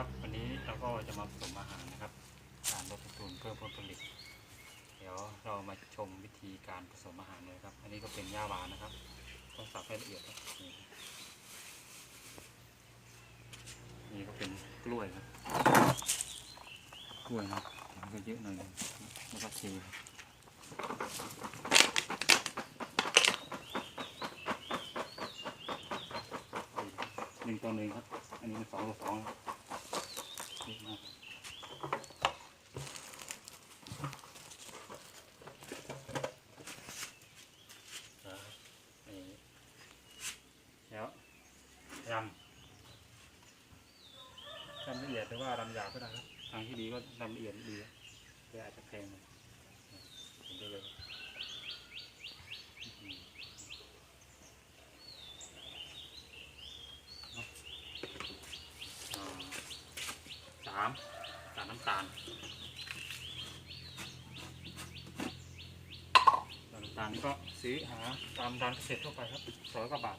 ครับวันนี้เราก็จะมาผสมอาหารนะครับการลดต้นทุนเพิ่มผลผลิต เดี๋ยวเรามาชมวิธีการผสมอาหารเลยครับ อันนี้ก็เป็นหญ้าหวานนะครับต้องสับให้ละเอียดครับนี่ก็เป็นกล้วยครับกล้วยนะมันก็เยอะหน่อยแล้วก็เทหนึ่งต่อหนึ่งครับ อันนี้เป็นสองต่อสอง แล้วยำรำละเอียดหรือว่ารำหยาบก็ได้ครับทางที่ดีก็รำละเอียดดีแต่อาจจะแพงหน่อยเห็นได้เลยอืมเนาะอ่าสามสามน้ำตาลน้ำตานก็ซื้อหาตามร้านเกษตรทั่วไปครับร้อยกว่าบาท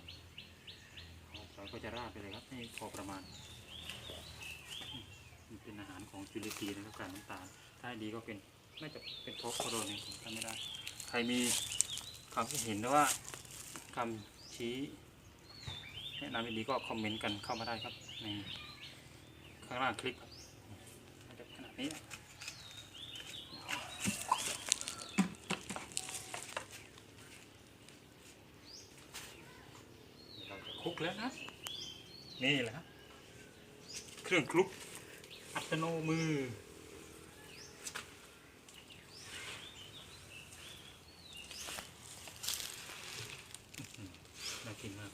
ร้อยก็จะราดไปเลยครับให้พอประมาณมันเป็นอาหารของจุลินทรีย์นะครับการน้ำตาล ถ้าดีก็เป็นน่าจะเป็นโทสโคโดนเองผมจำไม่ได้ ใครมีความคิดเห็นหรือว่าคำชี้แนะนำดีก็คอมเมนต์กันเข้ามาได้ครับ ในข้างล่างคลิปครับน่าจะขนาดนี้นะเราจะค ลุกแล้วนะ นี่แหละเครื่องคลุก อัตโนมืออื้อหือน่ากินมาก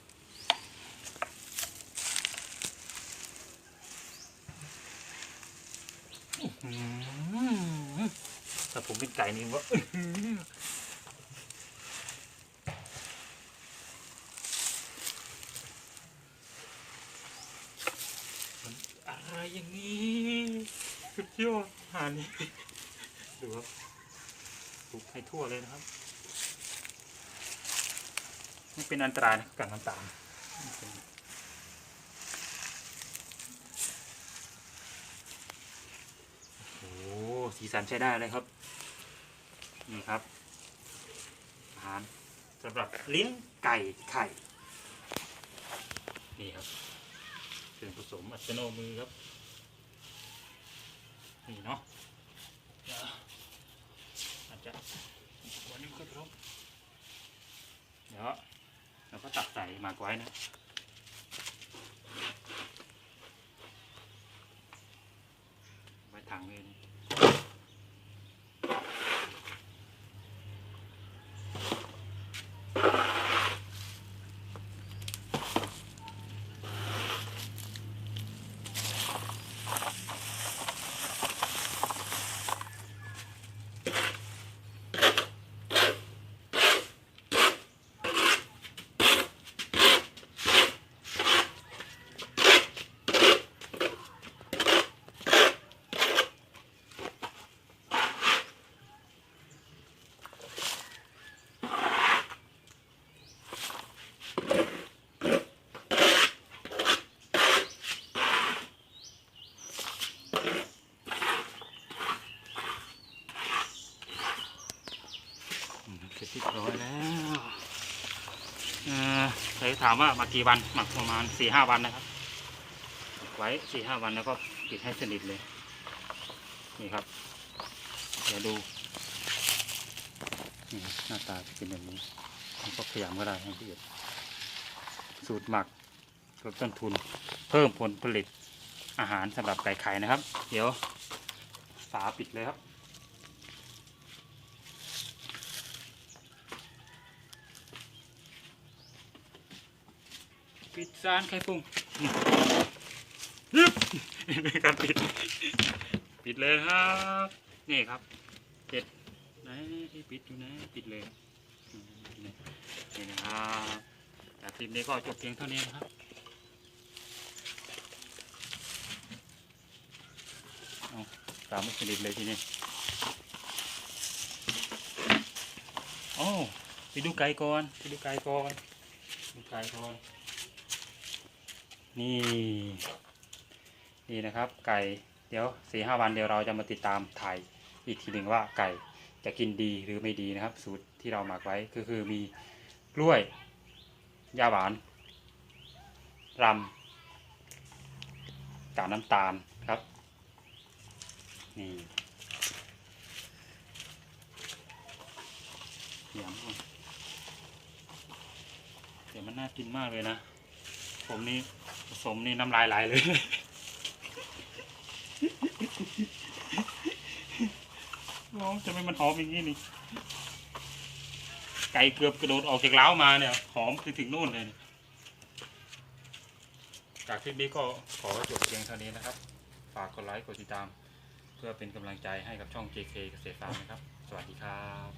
ถ้าผมเป็นไก่นี่ว่าอื้อหือมัน อะไรอย่างนี้สุดยอดอาหารนี้ดูครับปลูกให้ทั่วเลยนะครับไม่เป็นอันตรายนะกับน้ำตาลโอ้สีสันใช้ได้เลยครับ นี่ครับอาหารสำหรับเลี้ยงไก่ไข่ นี่ครับ ส่วนผสมอัตโนมือครับ นี่เนาะอาจจะวันนี้ก็ครบเดี๋ยวเราก็ตักใส่หมากไว้นะไว้ถังเลยนะอืม เรียบร้อยแล้วเอ่อใครถามว่าหมักกี่วันหมักประมาณสี่ห้าวันนะครับ ไว้สี่ห้าวันแล้วก็ปิดให้สนิทเลย นี่ครับ เดี๋ยวดูนี่หน้าตาจะเป็นแบบนี้ก็ขยำก็ได้ให้ละเอียดสูตรหมักลดต้นทุน เพิ่มผลผลิตอาหารสำหรับไก่ไข่นะครับ เดี๋ยวฝาปิดเลยครับ ปิดซานไข่ปุ้งยึบนี่การปิด ปิดเลยครับ นี่ครับเจ็ดไหนที่ปิดอยู่ไหนปิดเลยนี่นี่นะครับแต่คลิปนี้ก็จบเพียงเท่านี้นะครับเอาตามไม่สนิทเลยทีนี้โอ้ไปดูไก่ก่อนไปดูไก่ก่อนดูไก่ก่อน นี่ นี่นะครับ ไก่เดี๋ยวสี่ห้าวันเดี๋ยวเราจะมาติดตามถ่ายอีกทีหนึ่งว่าไก่จะกินดีหรือไม่ดีนะครับ สูตรที่เราหมักไว้ก็คือมีกล้วยยาหวานรำกากน้ำตาลครับนี่เดี๋ยวก่อนเดี๋ยวมันน่ากินมากเลยนะ ผมนี่ สมนี่น้ำลายไหลเลย น้องจะไม่มันหอมอย่างนี้นี่ ไก่เกือบกระโดดออกจากเล้ามาเนี่ย หอมคือถึงนู่นเลย จากคลิปนี้ก็ขอจบเพียงเท่านี้นะครับ ฝากกดไลค์กดติดตาม เพื่อเป็นกำลังใจให้กับช่อง JK เกษตรฟาร์มนะครับ สวัสดีครับ